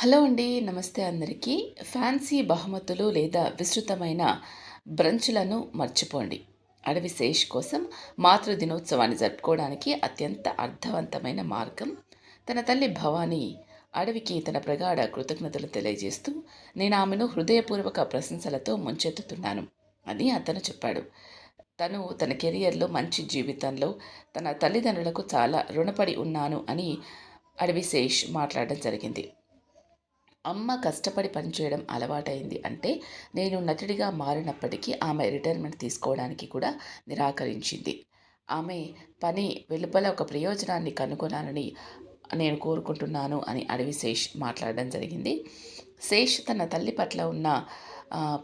Hello అండి నమస్తే అందరికీ. ఫ్యాన్సీ బహుమతులు లేదా విస్తృతమైన బ్రంచ్లను మర్చిపోండి. అడవి శేష్ కోసం మాతృ దినోత్సవాన్ని జరుపుకోవడానికి అత్యంత అర్థవంతమైన మార్గం. తన తల్లి భవానీ అడవికి తన ప్రగాఢ కృతజ్ఞతలు తెలియజేస్తూ నేను ఆమెను హృదయపూర్వక ప్రశంసలతో ముంచెత్తుతున్నాను అని అతను చెప్పాడు. తను తన కెరియర్లో మంచి జీవితంలో తన తల్లిదండ్రులకు చాలా రుణపడి ఉన్నాను అని అడవి శేష్ మాట్లాడడం జరిగింది. అమ్మ కష్టపడి పనిచేయడం అలవాటైంది అంటే నేను నటుడిగా మారినప్పటికీ ఆమె రిటైర్మెంట్ తీసుకోవడానికి కూడా నిరాకరించింది. ఆమె పని వెలుపల ఒక ప్రయోజనాన్ని కనుగొనాలని నేను కోరుకుంటున్నాను అని అడవి శేష్ మాట్లాడడం జరిగింది. శేష్ తన తల్లి పట్ల ఉన్న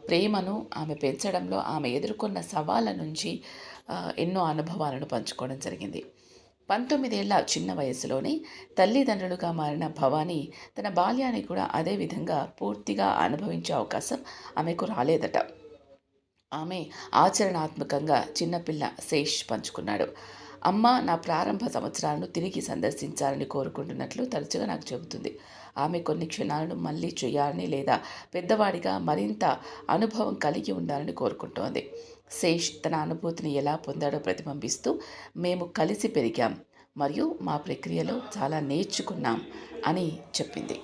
ప్రేమను ఆమె పెంచడంలో ఆమె ఎదుర్కొన్న సవాళ్ళ నుంచి ఎన్నో అనుభవాలను పంచుకోవడం జరిగింది. పంతొమ్మిదేళ్ళ చిన్న వయసులోనే తల్లిదండ్రులుగా మారిన భవానీ తన బాల్యాన్ని కూడా అదే విధంగా పూర్తిగా అనుభవించే అవకాశం ఆమెకు రాలేదట. ఆమె ఆచరణాత్మకంగా చిన్నపిల్ల శేష్ పంచుకున్నాడు. అమ్మ నా ప్రారంభ సంవత్సరాలను తిరిగి సందర్శించాలని కోరుకుంటున్నట్లు తరచుగా నాకు చెబుతుంది. ఆమె కొన్ని క్షణాలను మళ్ళీ చేయాలని లేదా పెద్దవాడిగా మరింత అనుభవం కలిగి ఉండాలని కోరుకుంటోంది. శేష్ తన అనుభూతిని ఎలా పొందాడో ప్రతిబింబిస్తూ మేము కలిసి పెరిగాం మరియు మా ప్రక్రియలో చాలా నేర్చుకున్నాం అని చెప్పింది.